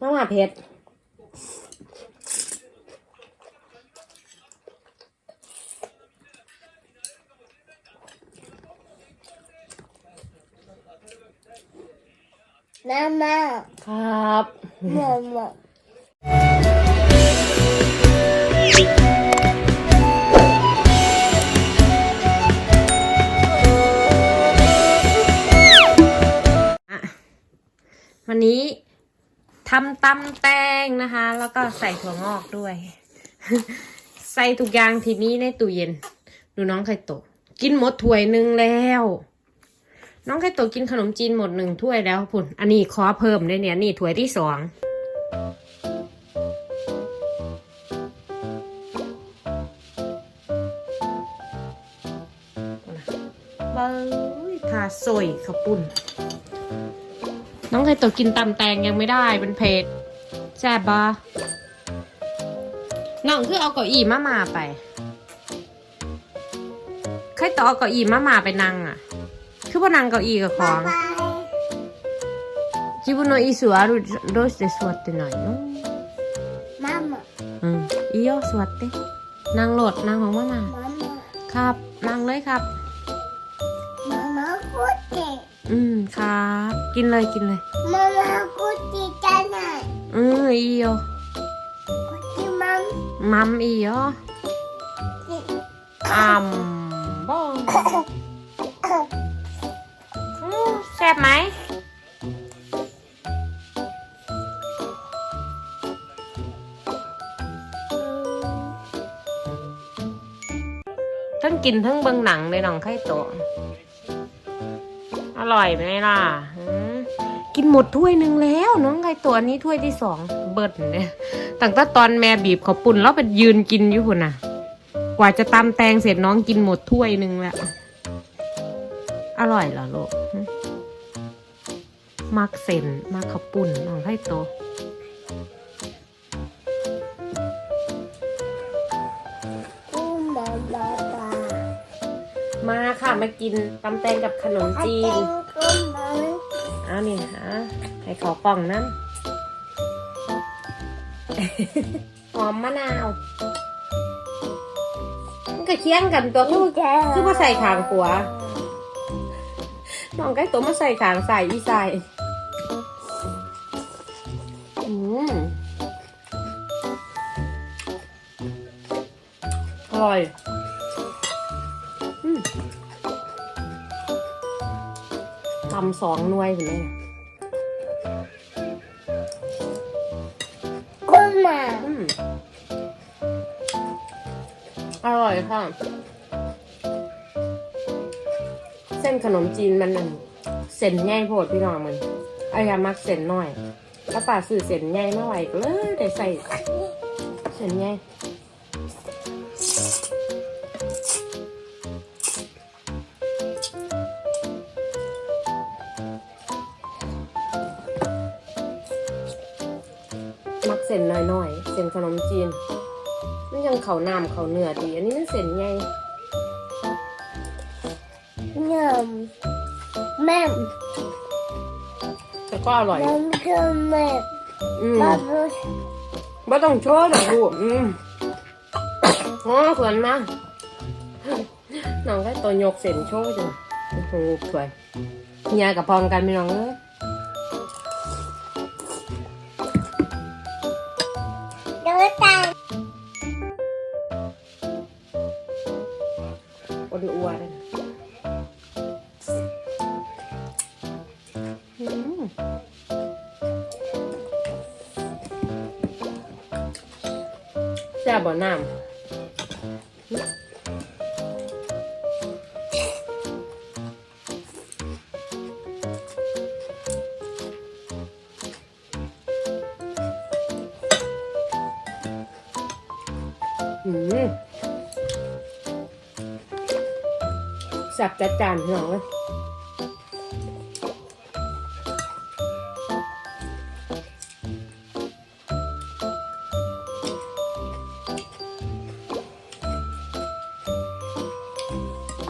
มาม่าเผ็ดน้ำมาครับ หมอหมอ ทำตำแตงนะคะ แล้วก็ใส่ถั่วงอกด้วย ใส่ทุกอย่างที่มีในตู้เย็น ดูน้องไข่โตะกินหมดถ้วยหนึ่งแล้ว น้องไข่โตะกินขนมจีนหมดหนึ่งถ้วยแล้วพุ่น อันนี้ขอเพิ่มด้วยเนี่ย นี่ถ้วยที่สองเบ้ยทาสวยข้าวปุ้น น้องไข่โตะกินตำแตงยังไม่ได้เป็นเพจแซ่บบ่น้องคือเอาเก้าอี้มามาไปไข่โตะเอาเก้าอี้มามาไปนั่งอะ คือว่านั่งเก้าอี้กับของไปจิบุโนอีสัวรุโดสเตสวดเตหน่อยเนาะมาม่าอืมอีโยสวดเตนั่งโหลดนั่งของมามามาม่าครับนั่งเลยครับมาม่ากูเตะ อืมครับ กินเลยกินเลยมาม่ากูตีจันไหนอืมอีโยกูตีมัมมัมอีโยตีอัมบองอืมแซ่บไหม ทั้งกินทั้งเบิ่งหนังเลยน้องไข่โตะ อร่อยไหมล่ะกินหมดถ้วยหนึ่งแล้ว น้องไก่ตะอันนี้ถ้วยที่สองเบิดเนี่ยตั้งแต่ตอนแม่บีบเขาวปุ่นแล้วไปยืนกินอยู่พุ่นน่ะ กว่าจะตำแตงเสร็จน้องกินหมดถ้วยหนึ่งแล้ว อร่อยเหรอลูกมักเซนมักข้าวปุ่นน้องไก่ตัว มาค่ะมากินตำแตงกับขนมจีนกูมาเอานี่ฮะให้ขอกล่องนั้นหอมมะนาวมันก็เคียงกันตัวคือคือว่าใส่ขางขวาน้องไก่ตัวมาใส่ขางใส่อีใส่อืมอร่อยอืม ตำสองหน่วยเห็นไหมกูมาอืมอร่อยค่ะ เส้นขนมจีนมันนั่นเส้นใหญ่โพดพี่น้องมันอายามักเส้นน้อยถ้าป่าสื่อเส้นใหญ่มาไหวก็เลยได้ใส่เส้นใหญ่ ส้นน้อยๆเส้นขนมจีน มันยังเขาน้ำเขาเนื้อดี อันนี้มันเส้นใหญ่เงิมแม่แต่ก็อร่อยแม่คือแม่อืมบาบูไม่ต้องโชว์หรอกลูกอืมอ๋อเขินมาน้องก็ตัวยกเส้นโชว์จังโอ้โหสวยเฮียกับพองกันพี่น้องเอ้ย แซ่บบ่น้ำอืมสับจัดจานพี่น้อ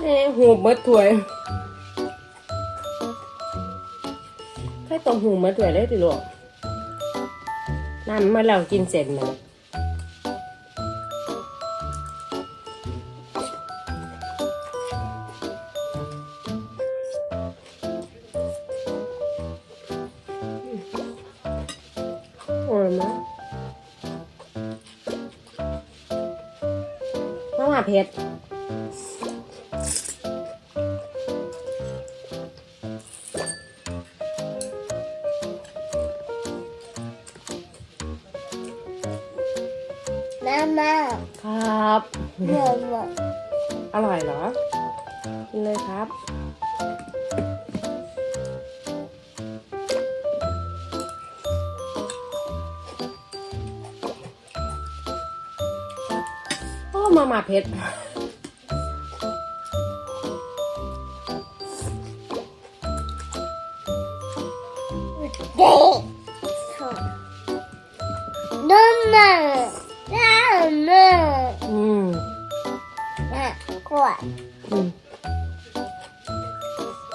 งเลยเอ้หูเบิดถวยให้ตรงหูเบิดถวยได้ติลูกนั่นเมื่อเรากินเสร็จเลยอร่อยไหมมะม่าเผ็ด มามาครับเงิมอร่อยเหรอ กินเลยครับ โอ้มามาเผ็ด กวาดอืม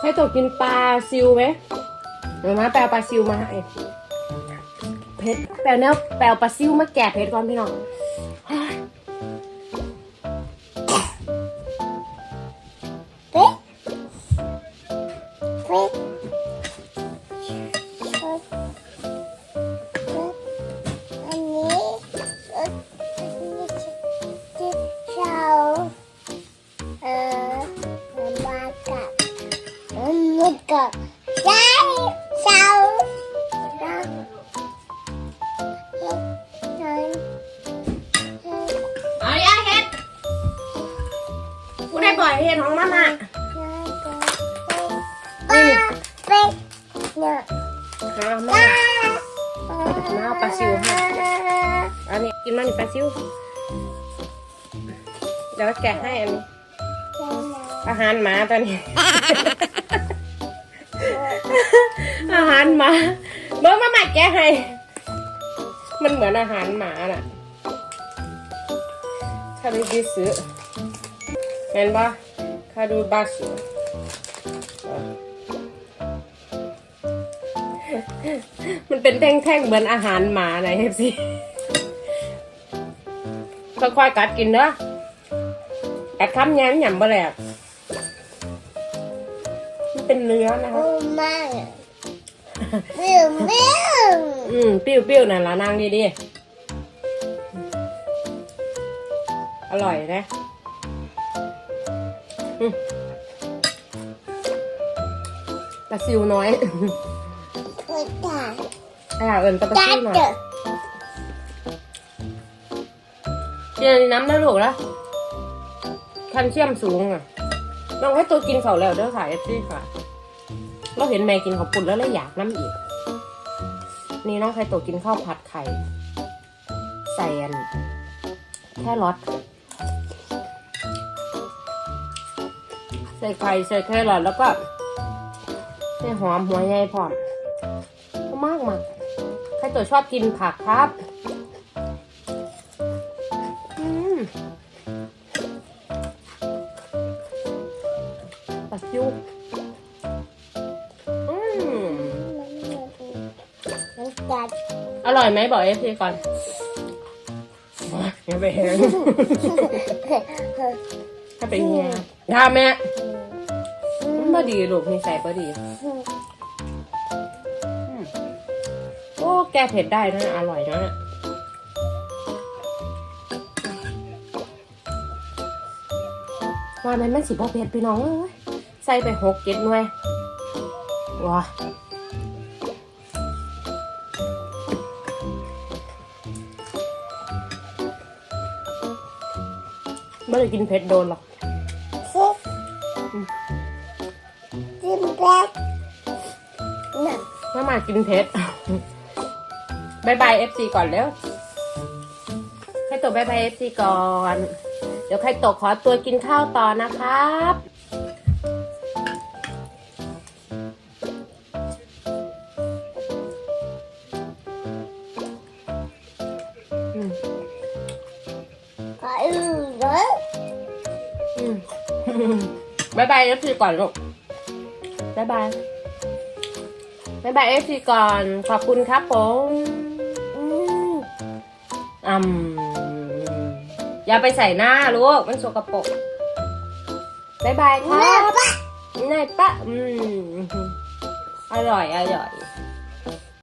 ให้ตัวกินปลาซิวไหมเดี๋ยวมาแปลปลาซิวมาให้เพชรแปลเนี้ยแปลปลาซิวมาแกะเพชรก่อนพี่น้อง เอามาเอาปลาซิวให้อันนี้กินมันปลาซิวเดี๋ยวแกะให้อันนี้อาหารหมาตอนนี้ อาหารหมาเบิ้งมาใหม่แกะให้ มันเหมือนอาหารหมาน่ะคารูบิสึเห็นปะคารูบาสึ มันเป็นแท่งๆเหมือนอาหารหมาไหนเอฟซีค่อยๆกัดกินเนอะกัดคำยันหยำบะแหลกมันเป็นเนื้อนะคะโอ้มาเบี้ยวเบี้ยวอืมปิ้วปิ้วๆน่ะละนางดีดีอร่อยนะอืมปลาซิวน้อยกระดาษ อ่าเอินปลาดาซิวหน่อยเดอเจอน้ำแล้วลูกแล้วแคลเซียมสูงอะน้องให้ตัวกินเขาวแล้วเด้อค่ะเอฟซีค่ะเราเห็นแม่กินข้าวปุ้นแล้วเลยอยากน้ำอีก นี่น้องไข่ตัวกินข้าวผัดไข่ใส่อันแค่รอทใส่ไข่ใส่แครอทแล้วก็ใส่หอมหัวใหญ่พร้อม ตัวชอบกินผักครับอืมปัดยูอืมน้ำตาลอร่อยไหมบอกเอฟซีก่อนอย่าไปแหงถ้าเป็นเงี้ยถ้าแม่มันบ่ดีลูกนี่ใส่บ่ดีอืม กเผ็ดได้นะอร่อยนะเนี่ยว่ามันมันสิบ่เผ็ดพี่น้องเอ้ยใส่ไปหกเจ็ดหน่วยว้าไม่ได้กินเผ็ดโดนหรอกซิซิมแบ็กน่ะมามากินเผ็ด บายบายเอฟซีก่อนเร็วใครโตบายบายเอฟซีก่อน เดี๋ยวใครโตขอตัวกินข้าวต่อนะครับอืมก็อือเลยอืมบายบายเอฟซีก่อนลูกบายบายบายบายเอฟซีก่อน ขอบคุณครับผมอืม อืมอย่าไปใส่หน้าลูก มันสกปรกบายบายคแม่รับปะนายปะอืมอร่อย อร่อย